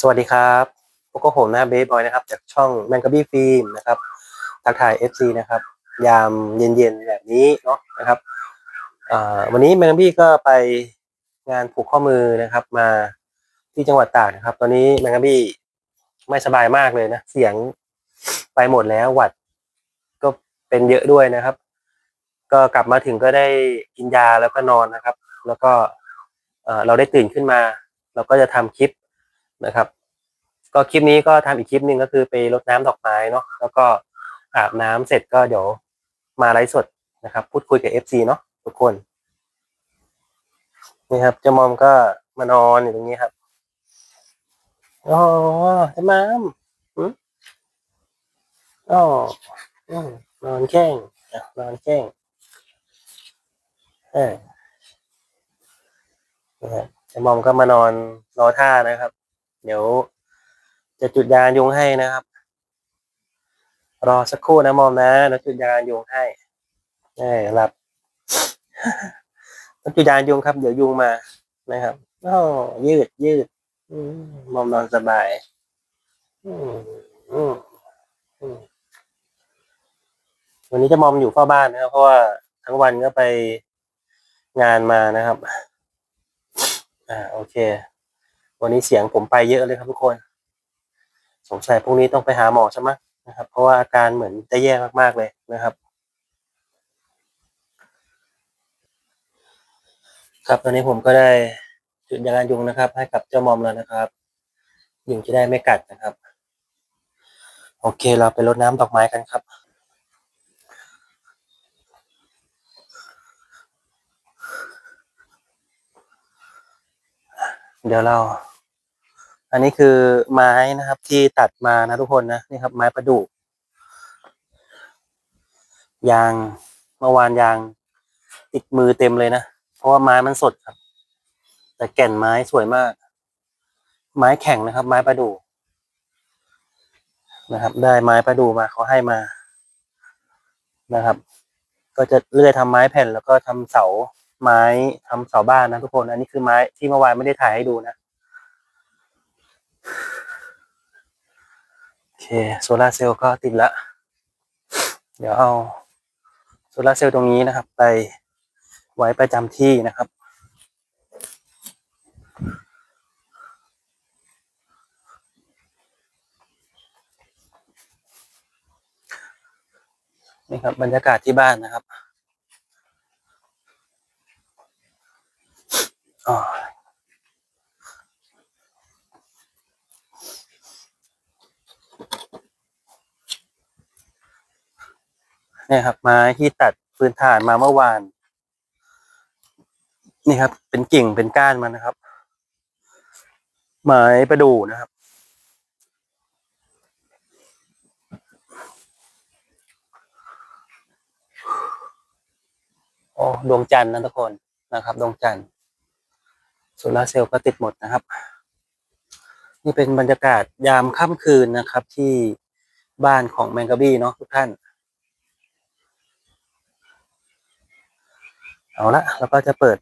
สวัสดีครับพวกก็ผมนะเบสบอยนะครับ จากช่องแมงกะบี้ฟิล์มนะครับทักทาย FC นะครับ ยามเย็นๆแบบนี้เนาะนะครับวันนี้แมงกะบี้ก็ไปงานผูกข้อมือนะครับ มาที่จังหวัดตากนะครับ ตอนนี้แมงกะบี้ไม่สบายมากเลยนะ เสียงไปหมดแล้วหวัดก็เป็นเยอะด้วยนะครับ ก็กลับมาถึงก็ได้กินยาแล้วก็นอนนะครับ แล้วก็เอ่อเราได้ตื่นขึ้นมา เราก็จะทำคลิป นะครับ ก็คลิปนี้ก็ทำอีกคลิปหนึ่งก็คือไปรดน้ำดอกไม้เนาะแล้วก็อาบน้ำเสร็จก็เดี๋ยวมาไลฟ์สดนะครับ พูดคุยกับ FC เนาะทุกคนนี่ครับเจ้ามอมก็มานอนอยู่ตรงนี้ครับอ๋อเจะมามอืมอ๋อนอนแข้งนอนแข้งเออนะครับเจะมอมก็มานอนรอท่านะครับ เดี๋ยว จะจุดยานยุงให้นะครับ รอสักครู่นะมอมนะแล้วจุดยานยุงให้เออหลับต้องจุดยานยุงครับ เดี๋ยวยุงมานะครับอ๋อยืดยืดมอมนอนสบาย วันนี้จะมอมอยู่เฝ้าบ้านนะครับเพราะว่าทั้งวันก็ไปงานมานะครับ อ่า โอเค วันนี้เสียงผมไปเยอะเลยครับทุกคน สงสัยพรุ่งนี้ต้องไปหาหมอใช่ไหมนะครับ เพราะว่าอาการเหมือนจะแย่มากๆเลยนะครับ ครับตอนนี้ผมก็ได้จุดยากันยุงนะครับ ให้กับเจ้ามอมแล้วนะครับยุงจะได้ไม่กัดนะครับ โอเคเราไปรดน้ำดอกไม้กันครับเดี๋ยวเรา อันนี้คือไม้นะครับที่ตัดมานะทุกคนนะนี่ครับ ไม้ประดู่ยางเมื่อวานยาง ติดมือเต็มเลยนะ เพราะว่าไม้มันสดครับ แต่แก่นไม้สวยมาก ไม้แข็งนะครับ ไม้ประดู่นะครับ ได้ไม้ประดู่มาเขาให้มานะครับ ก็จะเลื่อยทำไม้แผ่นแล้วก็ทำเสาไม้ทำเสาบ้านนะทุกคน อันนี้คือไม้ที่เมื่อวานไม่ได้ถ่ายให้ดูนะ โอเคโซลาร์เซลล์ก็ติดละ เดี๋ยวเอาโซลาร์เซลล์ตรงนี้นะครับ ไปไว้ประจำที่นะครับนี่ครับบรรยากาศที่บ้านนะครับ เนี่ยครับ ไม้ที่ตัดฟืนถ่านมาเมื่อวาน นี่ครับ เป็นกิ่งเป็นก้านมันนะครับ ไม้ประดู่นะครับโอ้ดวงจันทร์นะทุกคนนะครับ ดวงจันทร์โซลาร์เซลล์ก็ติดหมดนะครับ นี่เป็นบรรยากาศยามค่ำคืนนะครับ ที่บ้านของแมงกะบี้เนาะทุกท่าน เอาละแล้วก็จะเปิด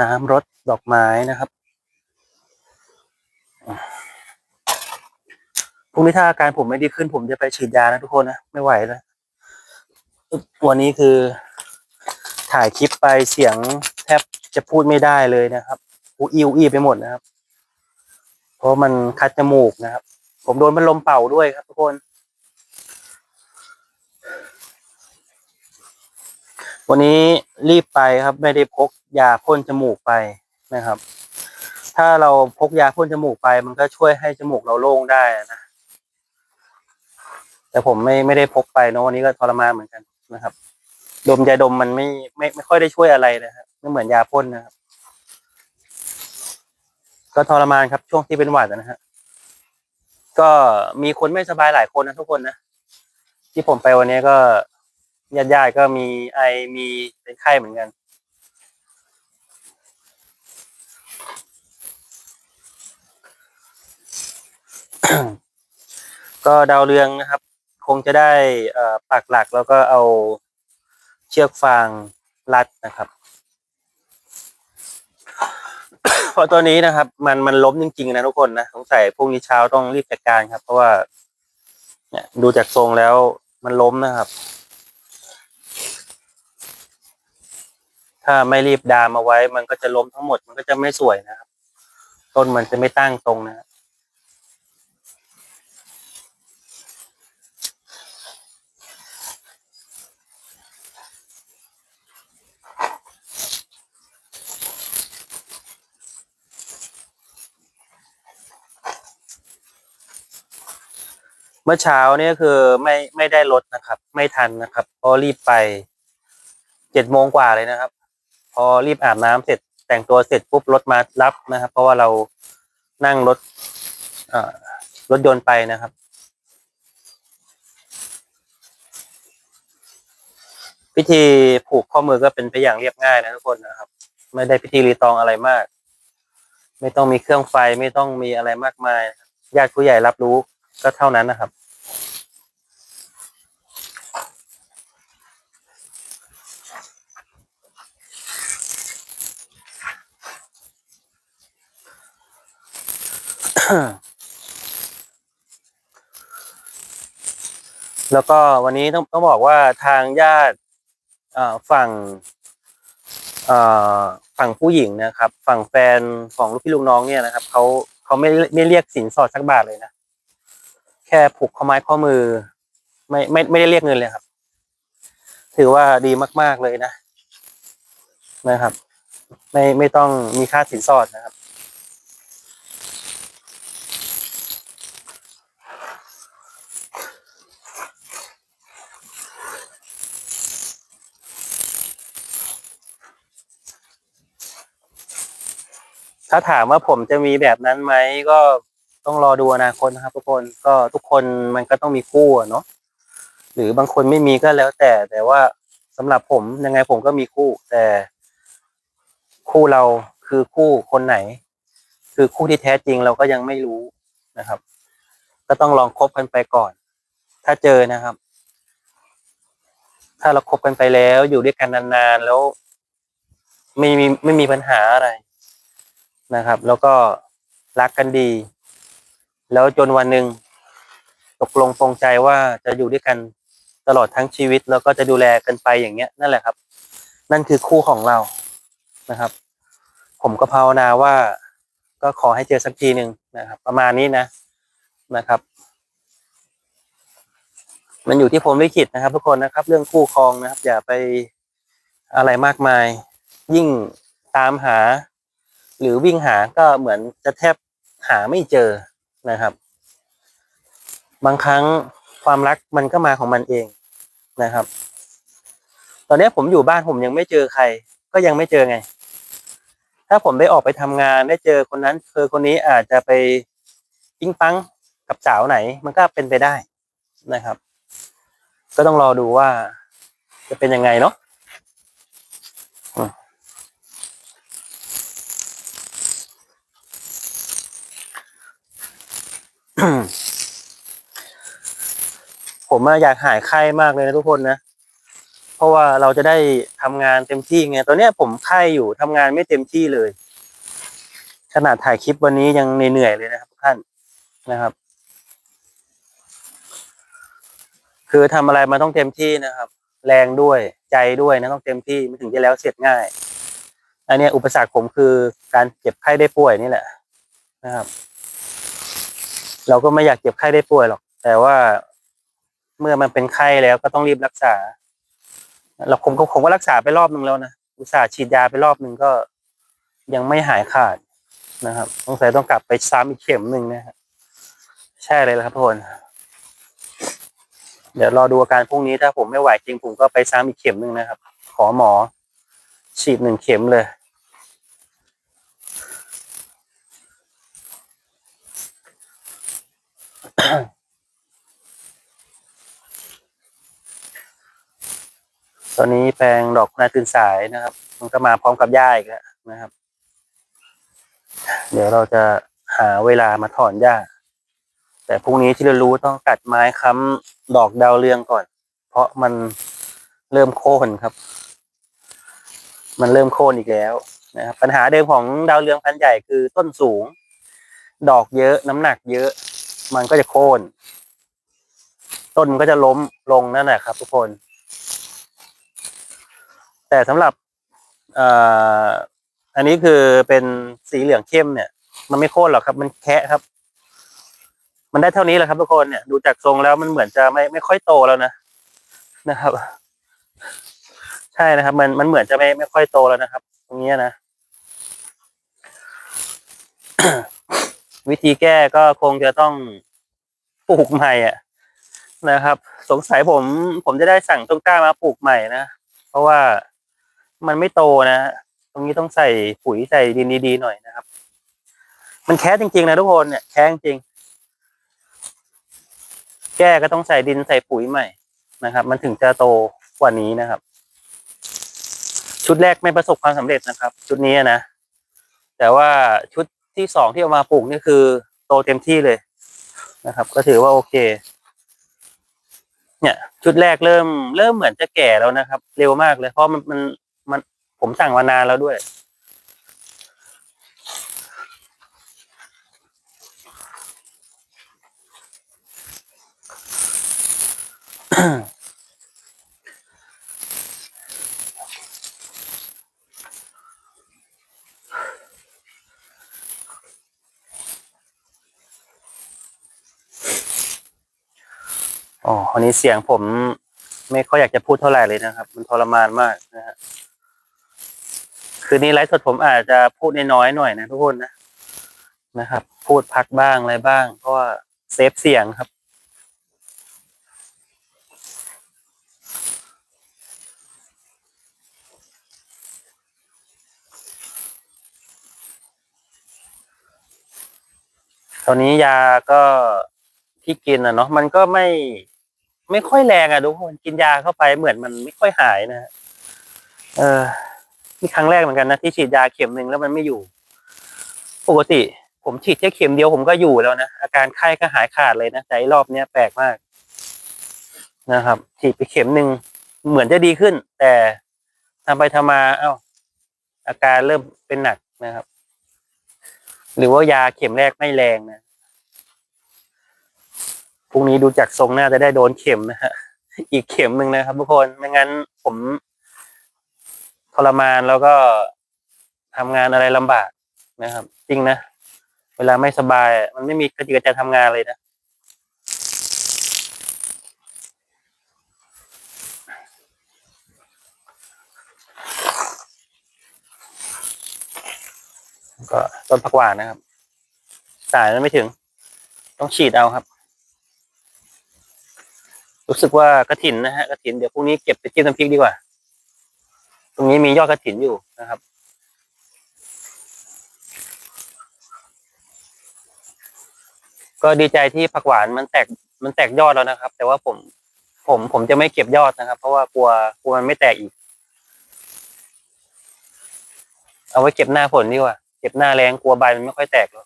น้ำรดดอกไม้นะครับพรุ่งนี้ถ้าอาการผมไม่ดีขึ้นผมจะไปฉีดยานะทุกคนนะไม่ไหวแล้ววันนี้คือถ่ายคลิปไปเสียงแทบจะพูดไม่ได้เลยนะครับอูอิวอีไปหมดนะครับ เพราะมันคัดจมูกนะครับ ผมโดนพัดลมเป่าด้วยครับทุกคน วันนี้รีบไปครับ ไม่ได้พกยาพ่นจมูกไปนะครับ ถ้าเราพกยาพ่นจมูกไป มันก็ช่วยให้จมูกเราโล่งได้นะแต่ผมไม่ไม่ได้พกไปเนอะวันนี้ก็ทรมานเหมือนกันนะครับ ดมยาดมมันไม่ไม่ไม่ค่อยได้ช่วยอะไรนะครับไม่เหมือนยาพ่นนะครับ ก็ทรมานครับ ช่วงที่เป็นหวัดนะฮะก็มีคนไม่สบายหลายคนนะทุกคนนะที่ผมไปวันนี้ก็ ญาติญาติก็มีไอมีเป็นไข้เหมือนกัน ก็ดาวเรืองนะครับ คงจะได้ปักหลักแล้วก็เอาเชือกฟางรัดนะครับเพราะตัวนี้นะครับ มันมันล้มจริงๆนะทุกคนนะสงสัยพรุ่งนี้เช้าต้องรีบจัดการครับ เพราะว่า เนี่ยดูจากทรงแล้วมันล้มนะครับ ถ้าไม่รีบดามเอาไว้ มันก็จะล้มทั้งหมด มันก็จะไม่สวยนะครับ ต้นมันจะไม่ตั้งตรงนะเมื่อเช้าเนี่ยคือไม่ไม่ได้รถนะครับ ไม่ทันนะครับเพราะรีบไปเจ็ดโมงกว่าเลยนะครับ พอรีบอาบน้ำเสร็จแต่งตัวเสร็จปุ๊บรถมารับนะครับ เพราะว่าเรานั่งรถรถยนต์ไปนะครับพิธีผูกข้อมือก็เป็นไปอย่างเรียบง่ายนะทุกคนนะครับ ไม่ได้พิธีรีตองอะไรมาก ไม่ต้องมีเครื่องไฟไม่ต้องมีอะไรมากมายญาติผู้ใหญ่รับรู้ก็เท่านั้นนะครับ แล้วก็วันนี้ต้องต้องบอกว่าทางญาติฝั่งฝั่งผู้หญิงนะครับ ฝั่งแฟนของลูกพี่ลูกน้องเนี่ยนะครับเขาเขาไม่ไม่เรียกสินสอดสักบาทเลยนะแค่ผูกข้อไม้ข้อมือ ไม่ไม่ไม่ได้เรียกเงินเลยครับ ถือว่าดีมาก ๆเลยนะนะครับ ไม่ไม่ต้องมีค่าสินสอดนะครับ ถ้าถามว่าผมจะมีแบบนั้นไหมก็ต้องรอดูอนาคตนะครับ ทุกคนก็ทุกคนมันก็ต้องมีคู่เนาะหรือบางคนไม่มีก็แล้วแต่ แต่ว่าสำหรับผมยังไงผมก็มีคู่ แต่คู่เราคือคู่คนไหน คือคู่ที่แท้จริงเราก็ยังไม่รู้นะครับ ก็ต้องลองคบกันไปก่อน ถ้าเจอนะครับ ถ้าเราคบกันไปแล้วอยู่ด้วยกันนานๆแล้ว ไม่มีไม่มีปัญหาอะไร นะครับ แล้วก็รักกันดี แล้วจนวันหนึ่งตกลงปรงใจว่าจะอยู่ด้วยกันตลอดทั้งชีวิต แล้วก็จะดูแลกันไปอย่างเงี้ยนั่นแหละครับ นั่นคือคู่ของเรานะครับ ผมก็ภาวนาว่าก็ขอให้เจอสักทีหนึ่งนะครับ ประมาณนี้นะนะครับ มันอยู่ที่ผมลิขิตนะครับ ทุกคนนะครับ เรื่องคู่ครองนะครับ อย่าไปอะไรมากมาย ยิ่งตามหา หรือวิ่งหาก็เหมือนจะแทบหาไม่เจอนะครับ บางครั้งความรักมันก็มาของมันเองนะครับ ตอนนี้ผมอยู่บ้านผมยังไม่เจอใคร ก็ยังไม่เจอไง ถ้าผมได้ออกไปทำงานได้เจอคนนั้นเธอคนนี้อาจจะไปปิ้งปังกับสาวไหน มันก็เป็นไปได้นะครับ ก็ต้องรอดูว่าจะเป็นยังไงเนาะ ผมอยากหายไข้มากเลยนะทุกคนนะ เพราะว่าเราจะได้ทำงานเต็มที่ไง ตอนเนี้ยผมไข้อยู่ทำงานไม่เต็มที่เลย ขนาดถ่ายคลิปวันนี้ยังเหนื่อยเลยนะครับท่านนะครับ คือทำอะไรมันต้องเต็มที่นะครับ แรงด้วยใจด้วยนะต้องเต็มที่ไมันถึงจะแล้วเสร็จง่าย อันนี้อุปสรรคผมคือการเจ็บไข้ได้ป่วยนี่แหละนะครับ เราก็ไม่อยากเจ็บไข้ได้ป่วยหรอก แต่ว่าเมื่อมันเป็นไข้แล้วก็ต้องรีบรักษา เราผมก็ผมก็รักษาไปรอบหนึ่งแล้วนะอุตส่าห์ฉีดยาไปรอบหนึ่งก็ยังไม่หายขาดนะครับสงสัยต้องกลับไปซ้ำอีกเข็มหนึ่งนะครับใช่เลยครับทุกคนเดี๋ยวรอดูอาการพรุ่งนี้ถ้าผมไม่ไหวจริงผมก็ไปซ้ำอีกเข็มหนึ่งนะครับ ขอหมอฉีดหนึ่งเข็มเลย ตอนนี้แปลงดอกนาตื่นสายนะครับ มันก็มาพร้อมกับหญ้าอีกแล้วนะครับ เดี๋ยวเราจะหาเวลามาถอนหญ้า แต่พรุ่งนี้ที่เรารู้ต้องตัดไม้ค้ำดอกดาวเรืองก่อน เพราะมันเริ่มโค่นครับ มันเริ่มโค่นอีกแล้วนะครับ ปัญหาเดิมของดาวเรืองพันธุ์ใหญ่คือต้นสูง ดอกเยอะน้ำหนักเยอะ มันก็จะโค่นต้นมันก็จะล้มลงนั่นแหละครับ ทุกคน แต่สำหรับออันนี้คือเป็นสีเหลืองเข้มเนี่ย มันไม่โค่นหรอกครับ มันแคะครับ มันได้เท่านี้แหละครับ ทุกคนเนี่ยดูจากทรงแล้วมันเหมือนจะไม่ไม่ค่อยโตแล้วนะนะครับ ใช่นะครับ มันมันเหมือนจะไม่ไม่ค่อยโตแล้วนะครับ ตรงนี้นะ วิธีแก้ก็คงจะต้องปลูกใหม่อะนะครับ สงสัยผมผมจะได้สั่งต้นกล้ามาปลูกใหม่นะ เพราะว่ามันไม่โตนะ ตรงนี้ต้องใส่ปุ๋ยใส่ดินดีๆหน่อยนะครับ มันแค่จริงๆนะทุกคนเนี่ยแค่จริง แก้ก็ต้องใส่ดินใส่ปุ๋ยใหม่นะครับ มันถึงจะโตกว่านี้นะครับ ชุดแรกไม่ประสบความสำเร็จนะครับ ชุดนี้นะแต่ว่าชุด ที่สองที่เอามาปลูกนี่คือโตเต็มที่เลยนะครับ ก็ถือว่าโอเค เนี่ย ชุดแรกเริ่ม เริ่มเหมือนจะแก่แล้วนะครับ เร็วมากเลย เพราะมันมันมันผมสั่งมานานแล้วด้วย อ อวันนี้เสียงผมไม่ค่อยอยากจะพูดเท่าไหร่เลยนะครับ มันทรมานมากนะฮะคืนนี้ไลฟ์สดผมอาจจะพูดน้อยๆหน่อยนะทุกคนนะนะครับ พูดพักบ้างอะไรบ้างเพราะว่าเซฟเสียงครับ ตอนนี้ยาก็ที่กินอะเนาะมันก็ไม่ ไม่ค่อยแรงอะทุกคนกินยาเข้าไปเหมือนมันไม่ค่อยหายนะฮะเออนี่ครั้งแรกเหมือนกันนะที่ฉีดยาเข็มหนึ่งแล้วมันไม่อยู่ ปกติ ผมฉีดแค่เข็มเดียวผมก็อยู่แล้วนะอาการไข้ก็หายขาดเลยนะแต่รอบเนี้ยแปลกมาก นะครับ ฉีดไปเข็มหนึ่งเหมือนจะดีขึ้น แต่ทำไปทำมา เอ้า อาการเริ่มเป็นหนักนะครับ หรือว่ายาเข็มแรกไม่แรงนะ พรุ่งนี้ดูจากทรงน่าจะได้โดนเข็มนะฮะ อีกเข็มหนึ่งนะครับทุกคน ไม่งั้นผมทรมานแล้วก็ทำงานอะไรลำบากนะครับ จริงนะ เวลาไม่สบาย มันไม่มีกระจิกกระใจทำงานเลยนะก็ต้นผักหวานนะครับ สายมันไม่ถึง ต้องฉีดเอาครับ รู้สึกว่ากระถินนะฮะกระถินเดี๋ยวพรุ่งนี้เก็บไปจิ้มน้ำพริกดีกว่า ตรงนี้มียอดกระถินอยู่นะครับ ก็ดีใจที่ผักหวานมันแตกมันแตกยอดแล้วนะครับ แต่ว่าผมผมผมจะไม่เก็บยอดนะครับ เพราะว่ากลัวกลัวมันไม่แตกอีก เอาไว้เก็บหน้าฝนดีกว่า เก็บหน้าแรงกลัวใบมันไม่ค่อยแตกหรอ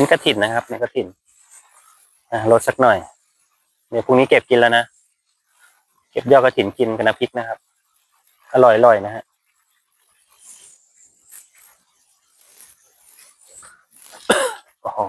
เอ็นกระถินนะครับเนี่ยกระถินอะลดสักหน่อย เดี๋ยวพรุ่งนี้เก็บกินแล้วนะ เก็บยอดกระถินกินกับน้ำพริกนะครับ อร่อยอร่อยนะฮะโอ้โห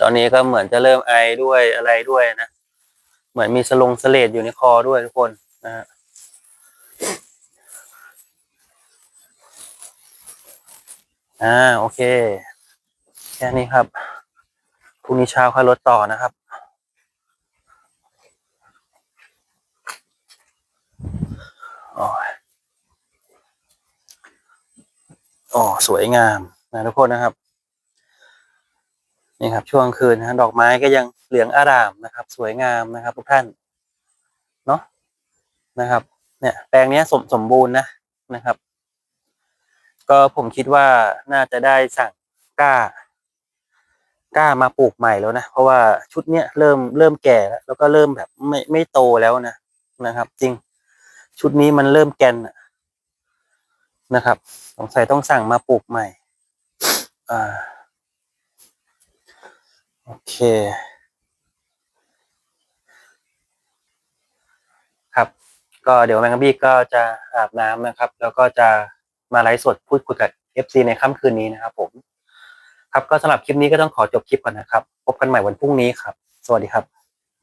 ตอนนี้ก็เหมือนจะเริ่มไอด้วยอะไรด้วยนะ เหมือนมีสลงสเลดอยู่ในคอด้วยทุกคนนะฮะ อ่าโอเค แค่นี้ครับพรุ่งนี้เช้าค่อยลดต่อนะครับ โอ้ยอ๋อสวยงามนะทุกคนนะครับ นี่ครับช่วงคืนนะดอกไม้ก็ยังเหลืองอารามนะครับ สวยงามนะครับ ทุกท่าน เนาะนะครับ เนี่ยแปลงนี้สมสมบูรณ์นะนะครับ ก็ผมคิดว่าน่าจะได้สั่งกล้ากล้ามาปลูกใหม่แล้วนะ เพราะว่าชุดเนี้ยเริ่มเริ่มแก่แล้วแล้วก็เริ่มแบบไม่ไม่โตแล้วนะนะครับ จริง ชุดนี้มันเริ่มแกนนะครับสงสัยต้องสั่งมาปลูกใหม่ อ่า โอเคครับ ก็เดี๋ยวแมงกะบี้ก็จะอาบน้ำนะครับ แล้วก็จะ มาไลฟ์สดพูดคุยกับ FC ในค่ำคืนนี้นะครับผม ครับก็สำหรับคลิปนี้ก็ต้องขอจบคลิปก่อนนะครับ พบกันใหม่วันพรุ่งนี้ครับ สวัสดีครับ